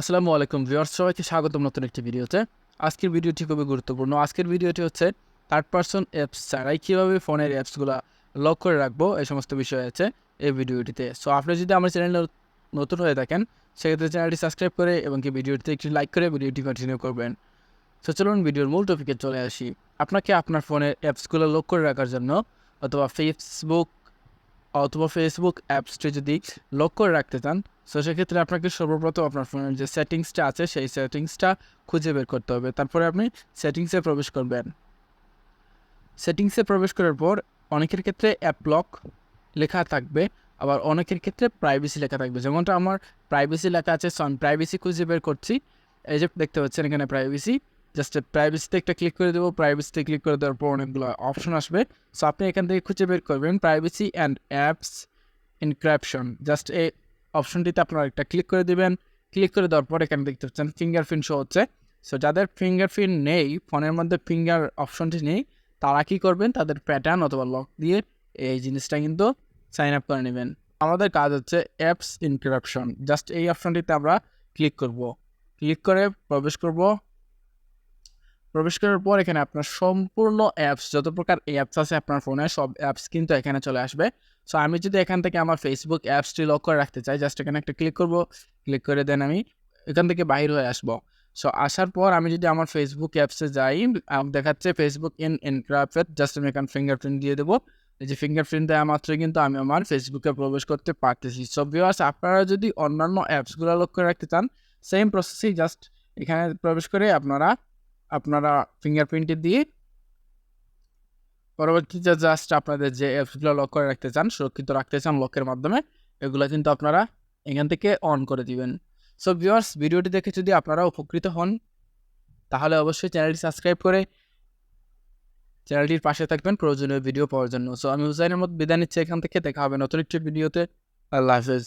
আসসালামু আলাইকুম ভিউয়ার্স, সবাইকে স্বাগতম নতুন একটি ভিডিওতে। আজকের ভিডিওটি খুবই গুরুত্বপূর্ণ। আজকের ভিডিওটি হচ্ছে থার্ড পার্সন অ্যাপস ছাড়াই কীভাবে ফোনের অ্যাপসগুলো লক করে রাখব, এই সমস্ত বিষয় আছে এই ভিডিওটিতে। সো আপনি যদি আমার চ্যানেলে নতুন হয়ে থাকেন, সেক্ষেত্রে চ্যানেলটি সাবস্ক্রাইব করে এবং কি ভিডিওটিতে একটি লাইক করে ভিডিওটি কন্টিনিউ করবেন। সো চলুন ভিডিওর মূল টপিকে চলে আসি। আপনাকে আপনার ফোনের অ্যাপসগুলো লক করে রাখার জন্য অথবা ফেসবুক অথবা ফেসবুক অ্যাপসটি যদি লক করে রাখতে চান সো সেক্ষেত্রে আপনাকে সর্বপ্রথম আপনার ফোনের যে সেটিংসটা আছে, সেই সেটিংসটা খুঁজে বের করতে হবে। তারপরে আপনি সেটিংসে প্রবেশ করবেন। সেটিংসে প্রবেশ করার পর অনেকের ক্ষেত্রে অ্যাপ লক লেখা থাকবে, আবার অনেকের ক্ষেত্রে প্রাইভেসি লেখা থাকবে। যেমনটা আমার প্রাইভেসি লেখা আছে সন প্রাইভেসি খুঁজে বের করছি। এই যে দেখতে পাচ্ছেন এখানে প্রাইভেসি জাস্ট প্রাইভেসিতে একটা ক্লিক করে দেবো প্রাইভেসিতে ক্লিক করে দেওয়ার পর অনেকগুলো অপশন আসবে। সো আপনি এখান থেকে খুঁজে বের করবেন privacy and apps encryption just এই অপশনটিতে আপনারা একটা ক্লিক করে দিবেন। ক্লিক করে দেওয়ার পর এখানে দেখতে পাচ্ছেন ফিঙ্গারপ্রিন্ট শো হচ্ছে। সো যাদের ফিঙ্গারপ্রিন্ট নেই, ফোনের মধ্যে ফিঙ্গার অপশনটি নেই, তারা কী করবেন? তাদের প্যাটার্ন অথবা লক দিয়ে এই জিনিসটা কিন্তু সাইন আপ করে নেবেন। আমাদের কাজ হচ্ছে অ্যাপস ইনক্রিপশন জাস্ট এই অপশনটিতে আমরা ক্লিক করব। ক্লিক করে প্রবেশ করব। প্রবেশ করার পর এখানে আপনার সম্পূর্ণ অ্যাপস যত প্রকার অ্যাপস আছে আপনার ফোনে সব অ্যাপস কিন্তু এখানে চলে আসবে। সো আমি যদি এখান থেকে আমার ফেসবুক অ্যাপসটি লক করে রাখতে চাই জাস্ট এখানে একটা ক্লিক করব ক্লিক করে দেন আমি এখান থেকে বাইর হয়ে আসব। সো আসার পর আমি যদি আমার ফেসবুক অ্যাপসে যাই দেখাচ্ছে ফেসবুক ইন এনক্রাফেট জাস্ট আমি এখানে ফিঙ্গারপ্রিন্ট দিয়ে দেবো। এই যে ফিঙ্গারপ্রিন্ট দেওয়া মাত্রই কিন্তু আমি আমার ফেসবুকে প্রবেশ করতে পারতেছি। সো ভিউয়ার্স আপনারা যদি অন্যান্য অ্যাপসগুলো লক করে রাখতে চান সেম প্রসেসেই জাস্ট এখানে প্রবেশ করে আপনারা আপনারা ফিঙ্গারপ্রিন্টটি দিয়ে পরবর্তীতে জাস্ট আপনাদের যে অ্যাপসগুলো লক করে রাখতে চান, সুরক্ষিত রাখতে চান লকের মাধ্যমে, এগুলো কিন্তু আপনারা এখান থেকে অন করে দিবেন। সো ভিউয়ার্স ভিডিওটি দেখে যদি আপনারা উপকৃত হন, তাহলে অবশ্যই চ্যানেলটি সাবস্ক্রাইব করে চ্যানেলটির পাশে থাকবেন প্রয়োজনীয় ভিডিও পাওয়ার জন্য। সো আমি হুসাইনের মতো বিদায় নিচ্ছি, এখান থেকে দেখা হবে নতুন একটি ভিডিওতে আল্লাহ হাফেজ।